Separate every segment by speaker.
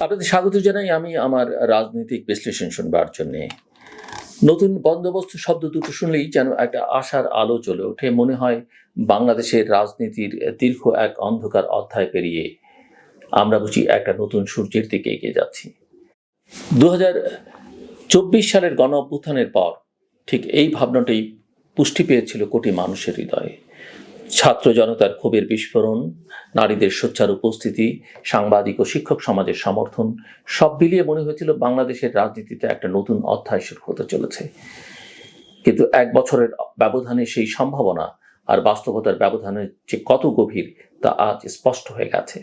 Speaker 1: আপনাদের স্বাগত জানাই আমি আমার রাজনৈতিক বিশ্লেষণ শুনবার জন্যে। নতুন বন্দোবস্ত শব্দ দুটো শুনলেই যেন একটা আশার আলো চলে ওঠে। মনে হয় বাংলাদেশের রাজনীতির দীর্ঘ এক অন্ধকার অধ্যায় পেরিয়ে আমরা বুঝি একটা নতুন সূর্যের দিকে এগিয়ে যাচ্ছি। দু সালের গণ অভ্যুত্থানের পর ঠিক এই ভাবনাটাই পুষ্টি পেয়েছিল কোটি মানুষের হৃদয়ে। ছাত্র জনতার ক্ষোভের বিস্ফোরণ, নারীদের সোচ্চার উপস্থিতি, সাংবাদিক ও শিক্ষক সমাজের সমর্থন, সব মিলিয়ে মনে হয়েছিল বাংলাদেশের রাজনীতিতে একটা নতুন অধ্যায় শুরু হতে চলেছে। কিন্তু এক বছরের ব্যবধানে সেই সম্ভাবনা আর বাস্তবতার ব্যবধানের যে কত গভীর তা আজ স্পষ্ট হয়ে গেছে।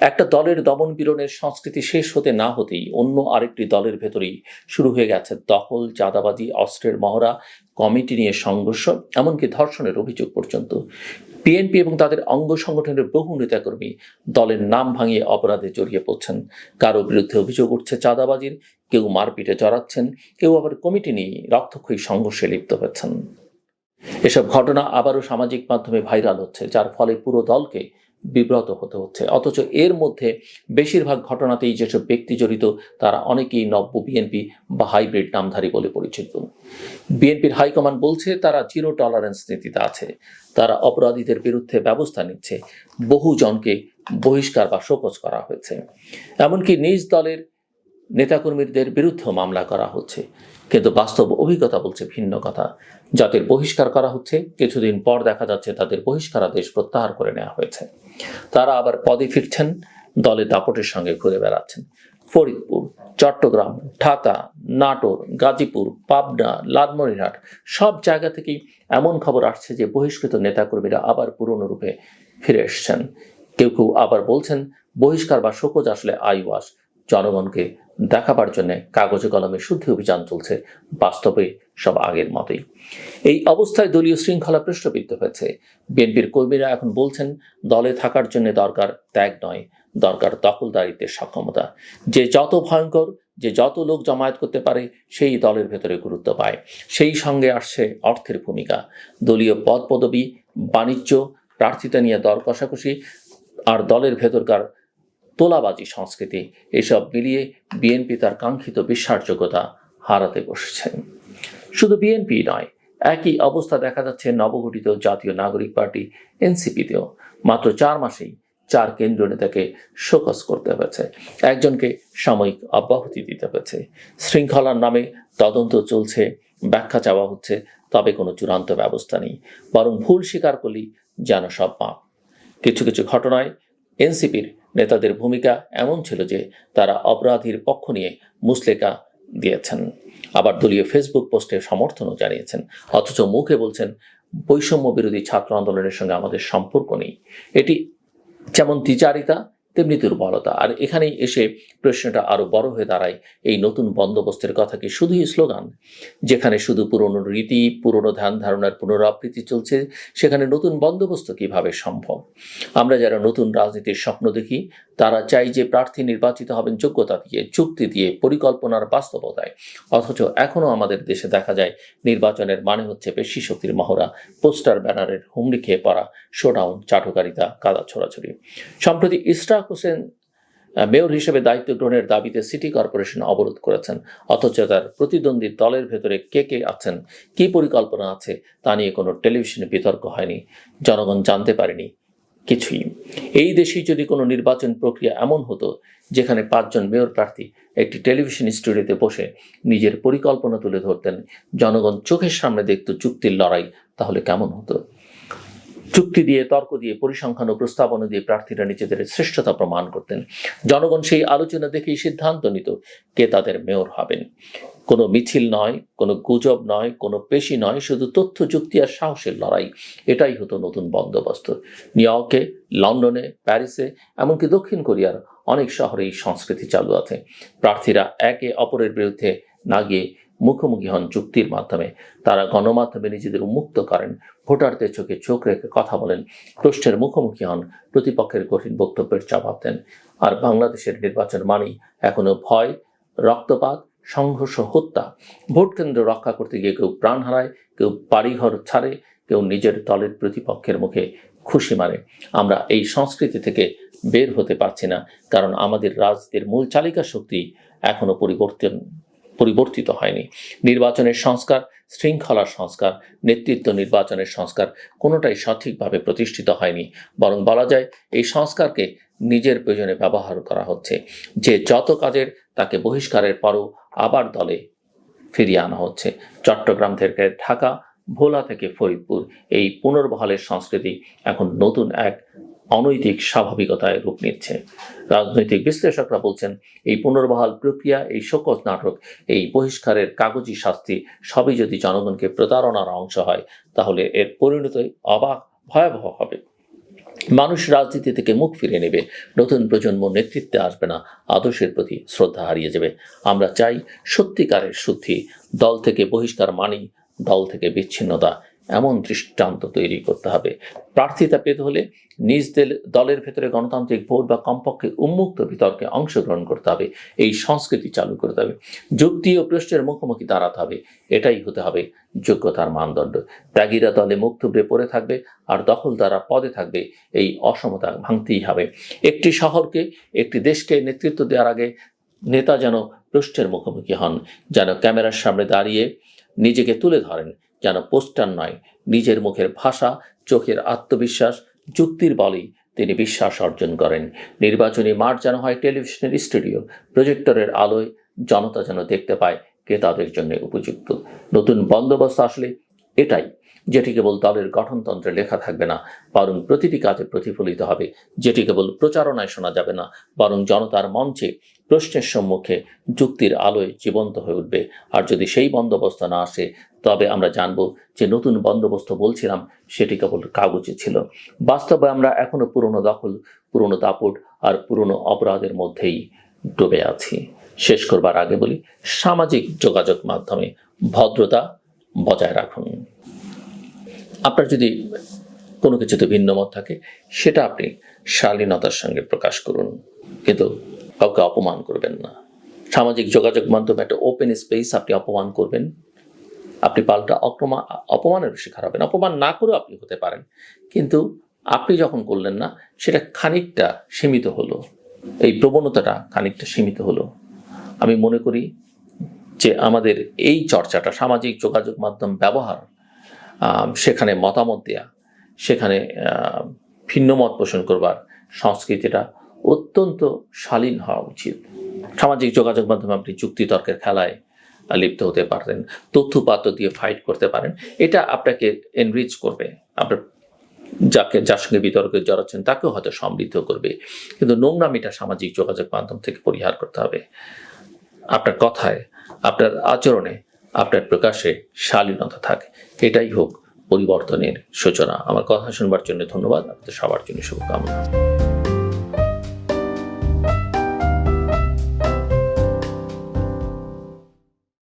Speaker 1: একটা দলের দমন পীড়নের সংস্কৃতি শেষ হতে না হতেই অন্য আরেকটি দলের ভেতরেই শুরু হয়ে গেছে দখল, চাঁদাবাজি, অস্ত্রের মহড়া, কমিটি নিয়ে সংঘর্ষ, এমনকি ধর্ষণের অভিযোগ পর্যন্ত। বিএনপি এবং তাদের অঙ্গ সংগঠনের বহু নেতাকর্মী দলের নাম ভাঙিয়ে অপরাধে জড়িয়ে পড়ছেন। কারও বিরুদ্ধে অভিযোগ উঠছে চাঁদাবাজির, কেউ মারপিটে জড়াচ্ছেন, কেউ আবার কমিটি নিয়ে রক্তক্ষয়ী সংঘর্ষে লিপ্ত হচ্ছেন। এসব ঘটনা আবারও সামাজিক মাধ্যমে ভাইরাল হচ্ছে, যার ফলে পুরো দলকে বিব্রত হতে হচ্ছে। অথচ এর মধ্যে বেশিরভাগ ঘটনাতেই যেসব ব্যক্তি জড়িত, তারা অনেকেই নব্য বিএনপি বা হাইব্রিড নামধারী বলে পরিচিত। বিএনপির হাইকমান্ড বলছে, তারা জিরো টলারেন্স নীতিতে আছে। তারা অপরাধীদের বিরুদ্ধে ব্যবস্থা নিচ্ছে। বহু জনকে বহিষ্কার বা শোকজ করা হয়েছে। এমনকি নিজ দলের নেতাকর্মীদের বিরুদ্ধেও মামলা করা হচ্ছে। কিন্তু বাস্তব অভিজ্ঞতা বলছে ভিন্ন কথা। যাদের বহিষ্কার করা হচ্ছে, কিছুদিন পর দেখা যাচ্ছে তাদের বহিষ্কারাদেশ প্রত্যাহার করে নেওয়া হয়েছে। তারা আবার পদে ফিরছেন দলের দাপটের সঙ্গে ঘুরে বেড়াচ্ছেন। ফরিদপুর, চট্টগ্রাম, ঢাকা, নাটোর, গাজীপুর, পাবনা, লালমনিরহাট, সব জায়গা থেকেই এমন খবর আসছে যে বহিষ্কৃত নেতাকর্মীরা আবার পুরনো রূপে ফিরে এসছেন। কেউ কেউ আবার বলছেন, বহিষ্কার বা শোকজ আসলে আইওয়াস। জনগণকে দেখাবার জন্য কাগজে কলমে শুদ্ধি অভিযান চলছে। বাস্তবে সব আগের মতোই। এই অবস্থায় দলীয় শৃঙ্খলা পৃষ্ঠবিদ্ধ হয়েছে। বিএনপির কর্মীরা এখন বলছেন, দলে থাকার জন্য দরকার ত্যাগ নয়, দরকার দখলদারিত্বের সক্ষমতা। যে যত ভয়ঙ্কর, যে যত লোক জমায়েত করতে পারে, সেই দলের ভেতরে গুরুত্ব পায়। সেই সঙ্গে আসছে অর্থের ভূমিকা। দলীয় পদ পদবি বাণিজ্য, প্রার্থিতা নিয়ে দর কষাকষি, আর দলের ভেতরকার তোলাবাজি সংস্কৃতি, এসব মিলিয়ে বিএনপি তার কাঙ্ক্ষিত বিশ্বাসযোগ্যতা হারাতে বসেছে। শুধু বিএনপি নয়, একই অবস্থা দেখা যাচ্ছে নবগঠিত জাতীয় নাগরিক পার্টি এনসিপিতেও মাত্র চার মাসেই চার কেন্দ্রীয় নেতাকে শোকস করতে হয়েছে। একজনকে সাময়িক অব্যাহতি দিতে হয়েছে। শৃঙ্খলার নামে তদন্ত চলছে, ব্যাখ্যা চাওয়া হচ্ছে, তবে কোনো চূড়ান্ত ব্যবস্থা নেই, বরং ভুল স্বীকার করলেই যেন সব মাপ কিছু কিছু ঘটনায় এনসিপির নেতাদের ভূমিকা এমন ছিল যে তারা অপরাধীর পক্ষ নিয়ে মুসলেকা দিয়েছেন। আবার দলীয় ফেসবুক পোস্টে সমর্থনও জানিয়েছেন। অথচ মুখে বলছেন বৈষম্য বিরোধী ছাত্র আন্দোলনের সঙ্গে আমাদের সম্পর্ক নেই। এটি যেমন দ্বিচারিতা তেমনি দুর্বলতা। আর এখানেই এসে প্রশ্নটা আরও বড় হয়ে দাঁড়ায় এই নতুন বন্দোবস্তের কথা কি শুধুই স্লোগান? যেখানে শুধু পুরনো রীতি, পুরনো ধ্যান ধারণার পুনরাবৃত্তি চলছে, সেখানে নতুন বন্দোবস্ত কীভাবে সম্ভব? আমরা যারা নতুন রাজনীতির স্বপ্ন দেখি, তারা চাই যে প্রার্থী নির্বাচিত হবেন যোগ্যতা দিয়ে, চুক্তি দিয়ে, পরিকল্পনার বাস্তবতায়। অথচ এখনও আমাদের দেশে দেখা যায়, নির্বাচনের মানে হচ্ছে পেশি শক্তির মহড়া, পোস্টার, ব্যানারের হুমড়ি খেয়ে পড়া, শোডাউন, চাটুকারিতা কাদা ছোড়াছড়ি। সম্প্রতি ইশরাক হোসেন মেয়র হিসেবে দায়িত্ব গ্রহণের দাবিতে সিটি কর্পোরেশন অবরোধ করেছেন। অথচ তার প্রতিদ্বন্দ্বী দলের ভেতরে কে কে আছেন, কি পরিকল্পনা আছে, তা নিয়ে কোনো টেলিভিশনে বিতর্ক হয়নি। জনগণ জানতে পারেনি কিছুই। এই দেশেই যদি কোনো নির্বাচন প্রক্রিয়া এমন হতো, যেখানে পাঁচজন মেয়র প্রার্থী একটি টেলিভিশন স্টুডিওতে বসে নিজের পরিকল্পনা তুলে ধরতেন, জনগণ চোখের সামনে দেখত চুক্তির লড়াই, তাহলে কেমন হতো? চুক্তি দিয়ে, তর্ক দিয়ে, পরিসংখ্যান ও প্রস্তাবনা দিয়ে প্রার্থীরা নিজেদের শ্রেষ্ঠতা প্রমাণ করতেন। জনগণ সেই আলোচনা দেখেই সিদ্ধান্ত নিত কে তাদের মেয়র হবেন। কোনো মিছিল নয়, কোনো গুজব নয়, কোনো পেশি নয়, শুধু তথ্য, যুক্তি আর সাহসের লড়াই। এটাই হতো নতুন বন্দোবস্ত। নিউ ইয়র্কে লন্ডনে, প্যারিসে, এমনকি দক্ষিণ কোরিয়ার অনেক শহরেই সংস্কৃতি চালু আছে। প্রার্থীরা একে অপরের বিরুদ্ধে না গিয়ে মুখোমুখি হন চুক্তির মাধ্যমে। তারা গণমাধ্যমে নিজেদের উন্মুক্ত করেন, ভোটারদের চোখে চোখ রেখে কথা বলেন, প্রশ্নের মুখোমুখি হন, প্রতিপক্ষের কঠিন বক্তব্যের জবাব দেন। আর বাংলাদেশের নির্বাচন মানেই এখনও ভয়, রক্তপাত, সংঘর্ষ, হত্যা। ভোট কেন্দ্র রক্ষা করতে গিয়ে কেউ প্রাণ হারায়, কেউ বাড়িঘর ছাড়ে, কেউ নিজের দলের প্রতিপক্ষের মুখে খুশি মারে। আমরা এই সংস্কৃতি থেকে বের হতে পারছি না, কারণ আমাদের রাজনীতির মূল চালিকা শক্তি এখনও পরিবর্তন পরিবর্তিত হয়নি। নির্বাচনের সংস্কার, শৃঙ্খলার সংস্কার, নেতৃত্ব নির্বাচনের সংস্কার কোনোটাই সঠিকভাবে প্রতিষ্ঠিত হয়নি। বরং বলা যায়, এই সংস্কারকে নিজের প্রয়োজনে ব্যবহার করা হচ্ছে। যে যত কাজের, তাকে বহিষ্কারের পরও আবার দলে ফিরিয়ে আনা হচ্ছে। চট্টগ্রাম থেকে ঢাকা, ভোলা থেকে ফরিদপুর, এই পুনর্বহালের সংস্কৃতি এখন নতুন এক অনৈতিক স্বাভাবিকতায় রূপ নিচ্ছে। রাজনৈতিক বিশ্লেষকরা বলছেন, এই পুনর্বহাল প্রক্রিয়া, এই শোকজ নাটক, এই বহিষ্কারের কাগজি শাস্তি সবই যদি জনগণকে প্রতারণার অংশ হয়, তাহলে এর পরিণতি অবাক, ভয়াবহ হবে। মানুষ রাজনীতি থেকে মুখ ফিরে নেবে, নতুন প্রজন্ম নেতৃত্বে আসবে না, আদর্শের প্রতি শ্রদ্ধা হারিয়ে যাবে। আমরা চাই সত্যিকারের শুদ্ধি, দল থেকে বহিষ্কার মানি দল থেকে বিচ্ছিন্নতা এমন দৃষ্টান্ত তৈরি করতে হবে। প্রার্থিতা পেতে হলে নিজ দলের ভেতরে গণতান্ত্রিক ভোট বা কমপক্ষে উন্মুক্ত বিতর্কে অংশগ্রহণ করতে হবে। এই সংস্কৃতি চালু করতে হবে। যুক্তি ও প্রশ্নের মুখোমুখি দাঁড়াতে হবে। এটাই হতে হবে যোগ্যতার মানদণ্ড। ত্যাগীরা দলে মুখ থুবড়ে পড়ে থাকবে আর দখলদারা পদে থাকবে। এই অসমতা ভাঙতেই হবে। একটি শহরকে একটি দেশকে নেতৃত্ব দেওয়ার আগে নেতা যেন প্রশ্নের মুখোমুখি হন, যেন ক্যামেরার সামনে দাঁড়িয়ে নিজেকে তুলে ধরেন। যেন পোস্টার নয়, নিজের মুখের ভাষা, চোখের আত্মবিশ্বাস, যুক্তির বলেই তিনি বিশ্বাস অর্জন করেন। নির্বাচনী মাঠ যেন হয় টেলিভিশনের স্টুডিও, প্রজেক্টরের আলোয় জনতা যেন দেখতে পায় কে তাদের জন্য উপযুক্ত। নতুন বন্দোবস্ত আসলে এটাই যেটি কেবল দলের গঠনতন্ত্রে লেখা থাকবে না, বরং প্রতিটি কাজে প্রতিফলিত হবে। যেটি কেবল প্রচারণায় শোনা যাবে না, বরং জনতার মঞ্চে প্রশ্নের সম্মুখে যুক্তির আলোয় জীবন্ত হয়ে উঠবে। আর যদি সেই বন্দোবস্ত না আসে তবে আমরা জানব যে নতুন বন্দোবস্ত বলছিলাম, সেটি কেবল কাগজে ছিল। বাস্তবে আমরা এখনও পুরনো দখল, পুরনো দাপট আর পুরনো অপরাধের মধ্যেই ডুবে আছি। শেষ করবার আগে বলি, সামাজিক যোগাযোগ মাধ্যমে ভদ্রতা বজায় রাখুন। আপনার যদি কোনো কিছুতে ভিন্ন মত থাকে, সেটা আপনি শালীনতার সঙ্গে প্রকাশ করুন। কিন্তু কাউকে অপমান করবেন না। সামাজিক যোগাযোগ মাধ্যমে একটা ওপেন স্পেস আপনি অপমান করবেন। আপনি পাল্টা অপমান অপমানের শিকার হবেন। অপমান না করেও আপনি হতে পারেন। কিন্তু আপনি যখন করলেন না, সেটা খানিকটা সীমিত হলো। এই প্রবণতাটা খানিকটা সীমিত হলো। আমি মনে করি যে আমাদের এই চর্চাটা, সামাজিক যোগাযোগ মাধ্যম ব্যবহার সেখানে মতামত দেয়া, সেখানে ভিন্ন মত পোষণ করবার সংস্কৃতিটা অত্যন্ত শালীন হওয়া উচিত। সামাজিক যোগাযোগ মাধ্যমে আপনি যুক্তিতর্কের খেলায় লিপ্ত হতে পারেন তথ্যপাত্র দিয়ে ফাইট করতে পারেন, এটা আপনাকে এনরিচ করবে। আপনার যাকে, যার সঙ্গে বিতর্কে জড়াচ্ছেন, তাকেও হয়তো সমৃদ্ধ করবে। কিন্তু নোংরামিটা সামাজিক যোগাযোগ মাধ্যম থেকে পরিহার করতে হবে। আপনার কথায়, আপনার আচরণে, আপনার প্রকাশে শালীনতা থাকে। এটাই হোক পরিবর্তনের সূচনা। আমার কথা শুনবার জন্য ধন্যবাদ। আপনাদের সবার জন্য শুভকামনা।